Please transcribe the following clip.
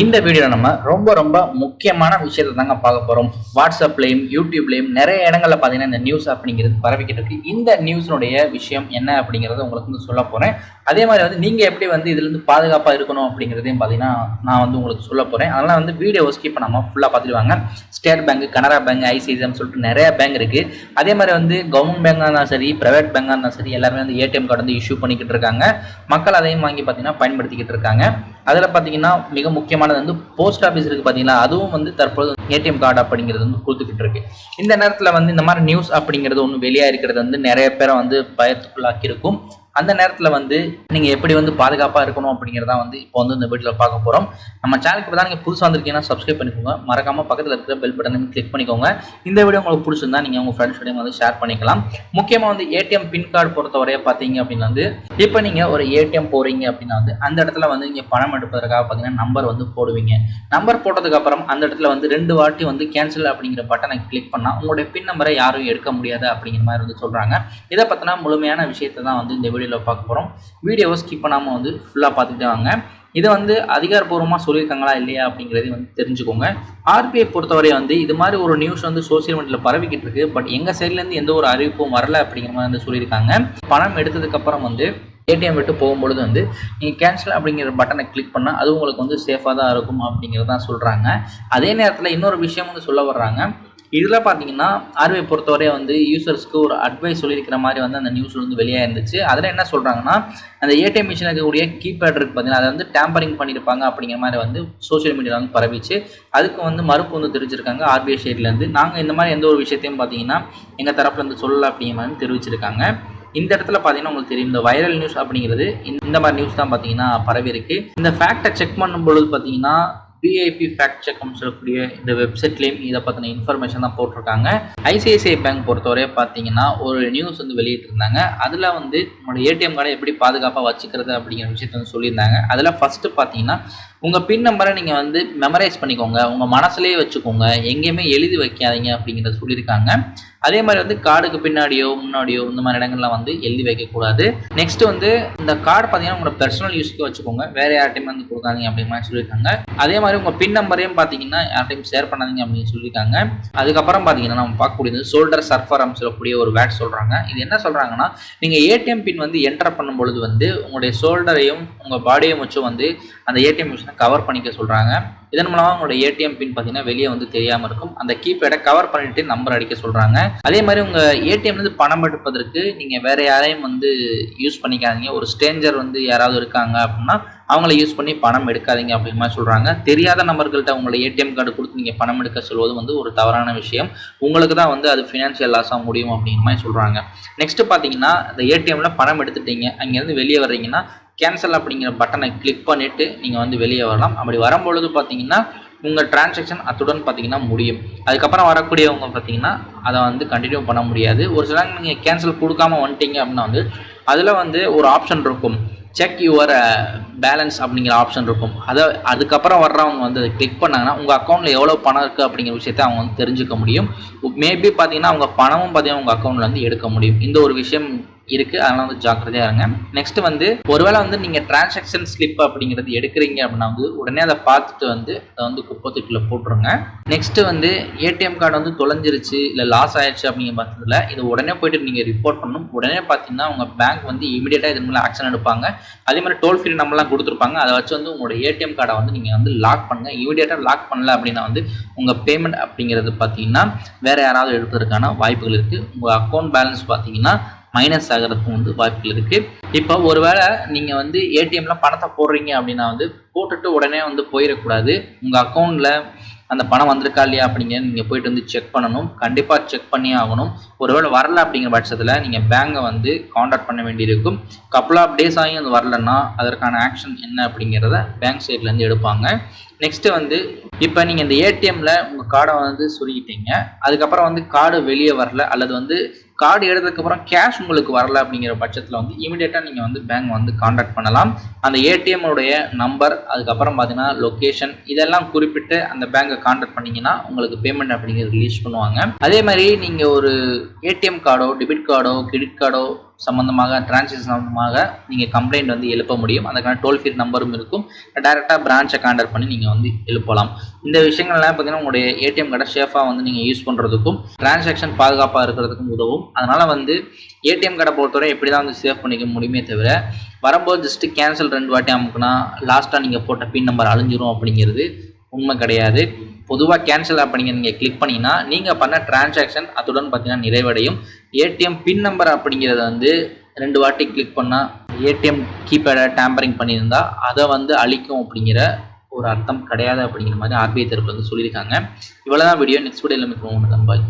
இந்த வீடியோவில் நம்ம ரொம்ப ரொம்ப முக்கியமான விஷயத்தை தாங்க பார்க்க போகிறோம் வாட்ஸ்அப்லேயும் யூடியூப்லேயும் நிறைய இடங்களில் பார்த்தீங்கன்னா இந்த நியூஸ் அப்படிங்கிறது பரவிக்கிட்டு இருக்கு. இந்த நியூஸினுடைய விஷயம் என்ன அப்படிங்கிறத உங்களுக்கு வந்து சொல்ல போகிறேன் அதே மாதிரி வந்து நீங்கள் எப்படி வந்து இதுலேருந்து பாதுகாப்பாக இருக்கணும் அப்படிங்கிறதையும் பார்த்தீங்கன்னா நான் வந்து உங்களுக்கு சொல்ல போகிறேன் அதனால் வந்து வீடியோ ஸ்கிப் நம்ம ஃபுல்லாக பார்த்துட்டு state bank Canara bank ICICI சொல்லிட்டு நிறைய பேங்க் இருக்குது அதே மாதிரி வந்து கவர்மெண்ட் பேங்காக இருந்தாலும் சரி ப்ரைவேட் பேங்காக இருந்தாலும் சரி எல்லாருமே வந்து ஏடிஎம் கார்டு வந்து இஷ்யூ பண்ணிக்கிட்டு இருக்காங்க. மக்கள் அதையும் வாங்கி பார்த்தீங்கன்னா பயன்படுத்திக்கிட்டு இருக்காங்க. அதில் பார்த்தீங்கன்னா மிக முக்கியமானது வந்து போஸ்ட் ஆஃபீஸ் இருக்குது பார்த்தீங்கன்னா அதுவும் வந்து தற்போது ஏடிஎம் கார்டு அப்படிங்கிறது வந்து கொடுத்துக்கிட்டு இருக்கு. இந்த நேரத்தில் வந்து இந்த மாதிரி நியூஸ் அப்படிங்கிறது ஒன்று வெளியாக இருக்கிறது வந்து நிறைய பேரை வந்து பயத்துக்குள்ளாக்கி இருக்கும் அந்த நேரத்தில் வந்து நீங்கள் எப்படி வந்து பாதுகாப்பாக இருக்கணும் அப்படிங்கிறதான் வந்து இப்போ வந்து இந்த வீட்டில் பார்க்க போகிறோம் நம்ம சேனலுக்கு இப்போ தான் நீங்கள் புதுசாக வந்திருக்கீங்கன்னா சப்ஸ்கிரைப் பண்ணிக்கோங்க. மறக்காமல் பக்கத்தில் இருக்கிற பெல் பட்டனை கிளிக் பண்ணிக்கோங்க. இந்த வீடியோ உங்களுக்கு பிடிச்சிருந்தா நீங்கள் உங்கள் ஃப்ரெண்ட்ஸோடையும் வந்து ஷேர் பண்ணிக்கலாம். முக்கியமாக வந்து ஏடிஎம் பின் கார்டு பொறுத்தவரைய பார்த்தீங்க அப்படின்னா வந்து இப்போ நீங்கள் ஒரு ஏடிஎம் போகிறீங்க அப்படின்னா வந்து அந்த இடத்துல வந்து நீங்கள் பணம் எடுப்பதற்காக பார்த்தீங்கன்னா நம்பர் வந்து போடுவீங்க. நம்பர் போட்டதுக்கப்புறம் அந்த இடத்துல வந்து ரெண்டு வாட்டி வந்து கேன்சல் அப்படிங்கிற பட்டனை கிளிக் பண்ணால் உங்களுடைய பின் நம்பரை யாரும் எடுக்க முடியாது அப்படிங்கிற மாதிரி வந்து சொல்கிறாங்க இதை பற்றினா முழுமையான விஷயத்தை தான் வந்து இந்த வீடியோவில் பார்க்க போகிறோம் வீடியோவை ஸ்கிப் பண்ணாமல் வந்து ஃபுல்லாக பார்த்துக்கிட்டே வாங்க. இதை வந்து அதிகாரப்பூர்வமாக சொல்லியிருக்காங்களா இல்லையா அப்படிங்கிறதையும் வந்து தெரிஞ்சுக்கோங்க. ஆர்பிஐ பொறுத்தவரை வந்து இது மாதிரி ஒரு நியூஸ் வந்து சோசியல் மீடியாவில் பரவிக்கிட்டு இருக்கு. பட் எங்கள் சைட்லேருந்து எந்த ஒரு அறிவிப்பும் வரல அப்படிங்கிற மாதிரி வந்து சொல்லியிருக்காங்க. பணம் எடுத்ததுக்கப்புறம் வந்து ஏடிஎம் விட்டு போகும்பொழுது வந்து நீங்கள் கேன்சல் அப்படிங்கிற பட்டனை கிளிக் பண்ணால் அது உங்களுக்கு வந்து சேஃபாக தான் இருக்கும் அப்படிங்கிறதான் சொல்கிறாங்க அதே நேரத்தில் இன்னொரு விஷயம் வந்து சொல்ல வர்றாங்க. இதில் பார்த்தீங்கன்னா ஆர்பிஐ பொறுத்தவரை வந்து யூசர்ஸ்க்கு ஒரு அட்வைஸ் சொல்லியிருக்கிற மாதிரி வந்து அந்த நியூஸ் வந்து வெளியாக இருந்துச்சு. அதில் என்ன சொல்கிறாங்கன்னா அந்த ஏடிஎம் மிஷின் இருக்கக்கூடிய கீபேட் இருக்குது பார்த்தீங்கன்னா அதை வந்து டேம்பரிங் பண்ணியிருப்பாங்க அப்படிங்கிற மாதிரி வந்து சோஷியல் மீடியாவில் வந்து பரவிச்சு அதுக்கு வந்து மறுப்பு வந்து தெரிவிச்சிருக்காங்க ஆர்பிஐ சைட்லேருந்து நாங்கள் இந்த மாதிரி எந்த ஒரு விஷயத்தையும் பார்த்தீங்கன்னா எங்கள் தரப்புலேருந்து சொல்லலை அப்படிங்கிற மாதிரி தெரிவிச்சிருக்காங்க. இந்த இடத்துல பார்த்தீங்கன்னா உங்களுக்கு தெரியும் இந்த வைரல் நியூஸ் அப்படிங்கிறது இந்த மாதிரி நியூஸ் தான் பார்த்தீங்கன்னா பரவி இருக்கு இந்த ஃபேக்டை செக் பண்ணும் பொழுது பார்த்தீங்கன்னா பிஐபி ஃபேக்ட் செக்னு சொல்லக்கூடிய இந்த வெப்சைட்லேயும் இதை பற்றின இன்ஃபர்மேஷன் தான் போட்டிருக்காங்க. ஐசிஐசிஐ பேங்க் பொறுத்தவரையே பார்த்தீங்கன்னா ஒரு நியூஸ் வந்து வெளியிட்டிருந்தாங்க. அதில் வந்து உங்களோட ஏடிஎம் கார்டை எப்படி பாதுகாப்பாக வச்சுக்கிறது அப்படிங்கிற விஷயத்த வந்து சொல்லியிருந்தாங்க. அதில் ஃபஸ்ட்டு பார்த்தீங்கன்னா உங்கள் பின் நம்பரை நீங்கள் வந்து மெமரைஸ் பண்ணிக்கோங்க. உங்கள் மனசுலேயே வச்சுக்கோங்க. எங்கேயுமே எழுதி வைக்காதீங்க அப்படிங்கிறத சொல்லியிருக்காங்க. அதே மாதிரி வந்து கார்டுக்கு பின்னாடியோ முன்னாடியோ இந்த மாதிரி இடங்கள்லாம் வந்து எழுதி வைக்கக்கூடாது. நெக்ஸ்ட் வந்து இந்த கார்டு பார்த்தீங்கன்னா உங்களோட பர்சனல் யூஸ்க்கு வச்சுக்கோங்க. வேற யார்ட்டையும் வந்து கொடுக்காதீங்க அப்படிங்கிற மாதிரி சொல்லியிருக்காங்க. அதே மாதிரி உங்கள் பின் நம்பரையும் பார்த்தீங்கன்னா யார்ட்டையும் ஷேர் பண்ணாதீங்க அப்படின்னு சொல்லியிருக்காங்க. அதுக்கப்புறம் பார்த்தீங்கன்னா நம்ம பார்க்கக்கூடியது ஷோல்டர் சர்ஃபரம் சொல்லக்கூடிய ஒரு வேட் சொல்கிறாங்க இது என்ன சொல்கிறாங்கன்னா நீங்கள் ஏடிஎம் பின் வந்து என்டர் பண்ணும் பொழுது வந்து உங்களுடைய ஷோல்டரையும் உங்கள் பாடியும் வச்சும் வந்து அந்த ஏடிஎம் மிஷினை கவர் பண்ணிக்க சொல்கிறாங்க இதன் மூலமாக உங்களோட ஏடிஎம் பின் பார்த்தீங்கன்னா வெளியே வந்து தெரியாமல் இருக்கும். அந்த கீபேடை கவர் பண்ணிட்டு நம்பர் அடிக்க சொல்கிறாங்க அதே மாதிரி உங்கள் ஏடிஎம்லேருந்து பணம் எடுப்பதற்கு நீங்கள் வேற யாரையும் வந்து யூஸ் பண்ணிக்காதீங்க. ஒரு ஸ்டேஞ்சர் வந்து யாராவது இருக்காங்க அப்படின்னா அவங்கள யூஸ் பண்ணி பணம் எடுக்காதீங்க அப்படிங்கிற மாதிரி சொல்கிறாங்க தெரியாத நபர்கள்ட்ட உங்களை ஏடிஎம் கார்டு கொடுத்து நீங்கள் பணம் எடுக்க சொல்வது வந்து ஒரு தவறான விஷயம். உங்களுக்கு தான் வந்து அது ஃபினான்ஷியல் லாஸாக முடியும் அப்படிங்கிற மாதிரி சொல்கிறாங்க நெக்ஸ்ட்டு பார்த்தீங்கன்னா இந்த ஏடிஎம்ல பணம் எடுத்துட்டீங்க. அங்கேருந்து வெளியே வர்றீங்கன்னா கேன்சல் அப்படிங்கிற பட்டனை கிளிக் பண்ணிவிட்டு நீங்கள் வந்து வெளியே வரலாம். அப்படி வரும்பொழுது பார்த்தீங்கன்னா உங்கள் டிரான்சாக்ஷன் அத்துடன் பார்த்தீங்கன்னா முடியும். அதுக்கப்புறம் வரக்கூடியவங்க பார்த்தீங்கன்னா அதை வந்து கண்டினியூ பண்ண முடியாது. ஒரு சில நீங்கள் கேன்சல் கொடுக்காம வந்துட்டீங்க அப்படின்னா வந்து அதில் வந்து ஒரு ஆப்ஷன் இருக்கும். செக் யுவர் பேலன்ஸ் அப்படிங்கிற ஆப்ஷன் இருக்கும். அதை அதுக்கப்புறம் வர்றவங்க வந்து அதை கிளிக் பண்ணாங்கன்னா உங்கள் அக்கௌண்ட்டில் எவ்வளோ பணம் இருக்குது அப்படிங்கிற விஷயத்த அவங்க வந்து தெரிஞ்சுக்க முடியும். மேபி பார்த்தீங்கன்னா அவங்க பணமும் பார்த்தீங்கன்னா உங்கள் அக்கௌண்ட்டில் வந்து எடுக்க முடியும். இந்த ஒரு விஷயம் இருக்குது அதனால் வந்து ஜாக்கிரதையாக இருங்க. நெக்ஸ்ட் வந்து ஒருவேளை வந்து நீங்கள் டிரான்சாக்ஷன் ஸ்லிப் அப்படிங்கிறது எடுக்கிறீங்க அப்படின்னா வந்து உடனே அதை பார்த்துட்டு வந்து அதை வந்து குப்பத்துக்குள்ளே போட்டுருங்க. நெக்ஸ்ட் வந்து ஏடிஎம் கார்டு வந்து தொலைஞ்சிருச்சு இல்லை லாஸ் ஆயிடுச்சு அப்படிங்கிற பட்சத்தில் இது உடனே போயிட்டு நீங்கள் ரிப்போர்ட் பண்ணணும். உடனே பார்த்தீங்கன்னா உங்கள் பேங்க் வந்து இமீடியட்டாக இதன் மேலே ஆக்ஷன் எடுப்பாங்க. அதே மாதிரி டோல் ஃப்ரீ நம்பர்லாம் கொடுத்துருப்பாங்க. அதை வச்சு வந்து உங்களோட ஏடிஎம் கார்டை வந்து நீங்கள் வந்து லாக் பண்ணுங்கள் இமீடியட்டாக லாக் பண்ணல அப்படின்னா வந்து உங்கள் பேமெண்ட் அப்படிங்கிறது பார்த்தீங்கன்னா வேறு யாராவது எடுப்பதற்கான வாய்ப்புகள் இருக்குது உங்கள் அக்கௌண்ட் பேலன்ஸ் பார்த்தீங்கன்னா மைனஸ் ஆகிறதுக்கும் வந்து வாய்ப்புகள் இருக்குது இப்போ ஒருவேளை நீங்கள் வந்து ஏடிஎம்ல பணத்தை போடுறீங்க அப்படின்னா வந்து போட்டுட்டு உடனே வந்து போயிடக்கூடாது. உங்கள் அக்கௌண்ட்டில் அந்த பணம் வந்திருக்கா இல்லையா அப்படிங்கிற நீங்கள் போயிட்டு வந்து செக் பண்ணணும். கண்டிப்பாக செக் பண்ணி ஆகணும். ஒருவேளை வரல அப்படிங்கிற பட்சத்தில் நீங்கள் பேங்கை வந்து காண்டாக்ட் பண்ண வேண்டியிருக்கும். கப்புள் ஆஃப் டேஸ் ஆகியும் அது வரலன்னா அதற்கான ஆக்ஷன் என்ன அப்படிங்கிறத பேங்க் சைட்லேருந்து எடுப்பாங்க. நெக்ஸ்ட்டு வந்து இப்போ நீங்கள் இந்த ஏடிஎம்மில் உங்கள் கார்டை வந்து சுருக்கிட்டீங்க. அதுக்கப்புறம் வந்து கார்டு வெளியே வரல அல்லது வந்து கார்டு எடுத்ததுக்கப்புறம் கேஷ் உங்களுக்கு வரல அப்படிங்கிற பட்சத்தில் வந்து இமீடியட்டாக நீங்கள் வந்து பேங்க் வந்து காண்டாக்ட் பண்ணலாம். அந்த ஏடிஎம்முடைய நம்பர் அதுக்கப்புறம் பார்த்தீங்கன்னா லொக்கேஷன் இதெல்லாம் குறிப்பிட்டு அந்த பேங்கை காண்டாக்ட் பண்ணிங்கன்னா உங்களுக்கு பேமெண்ட் அப்படிங்கிறது ரிலீஸ் பண்ணுவாங்க. அதே மாதிரி நீங்கள் ஒரு ஏடிஎம் கார்டோ டெபிட் கார்டோ கிரெடிட் கார்டோ சம்மந்தமாக டிரான்சாக்ஷன் சம்மந்தமாக நீங்கள் கம்ப்ளைண்ட் வந்து எழுப்ப முடியும். அதுக்கான டோல் ஃப்ரீ நம்பரும் இருக்கும். டேரெக்டாக பிரான்ச்சை கான்டாக்ட் பண்ணி நீங்கள் வந்து எழுப்பலாம். இந்த விஷயங்கள்லாம் பார்த்தீங்கன்னா உங்களுடைய ஏடிஎம் கார்டை சேஃபாக வந்து நீங்கள் யூஸ் பண்ணுறதுக்கும் டிரான்சாக்ஷன் பாதுகாப்பாக இருக்கிறதுக்கும் உதவும். அதனால் வந்து ஏடிஎம் கார்டை பொறுத்தவரை எப்படி தான் வந்து சேவ் பண்ணிக்க முடியுமே தவிர வரும்போது ஜஸ்ட்டு கேன்சல் ரெண்டு வாட்டி அமுக்குனா லாஸ்ட்டாக நீங்கள் போட்ட பின் நம்பர் அழிஞ்சிரும் அப்படிங்கிறது உண்மை கிடையாது. பொதுவாக கேன்சல் அப்படிங்க நீங்கள் கிளிக் பண்ணிங்கன்னா நீங்கள் பண்ண டிரான்சாக்ஷன் அதுடன் பார்த்தீங்கன்னா நிறைவடையும். ஏடிஎம் பின் நம்பர் அப்படிங்கிறத வந்து ரெண்டு வாட்டி கிளிக் பண்ணால் ஏடிஎம் கீபேடை டேம்பரிங் பண்ணியிருந்தா அதை வந்து அழிக்கும் அப்படிங்கிற ஒரு அர்த்தம் கிடையாது அப்படிங்கிற மாதிரி ஆர்பிஐ தரப்பு வந்து சொல்லியிருக்காங்க. இவ்வளோ தான் வீடியோ நெக்ஸ்ட் வீடியோவில் மிகவும் பாய்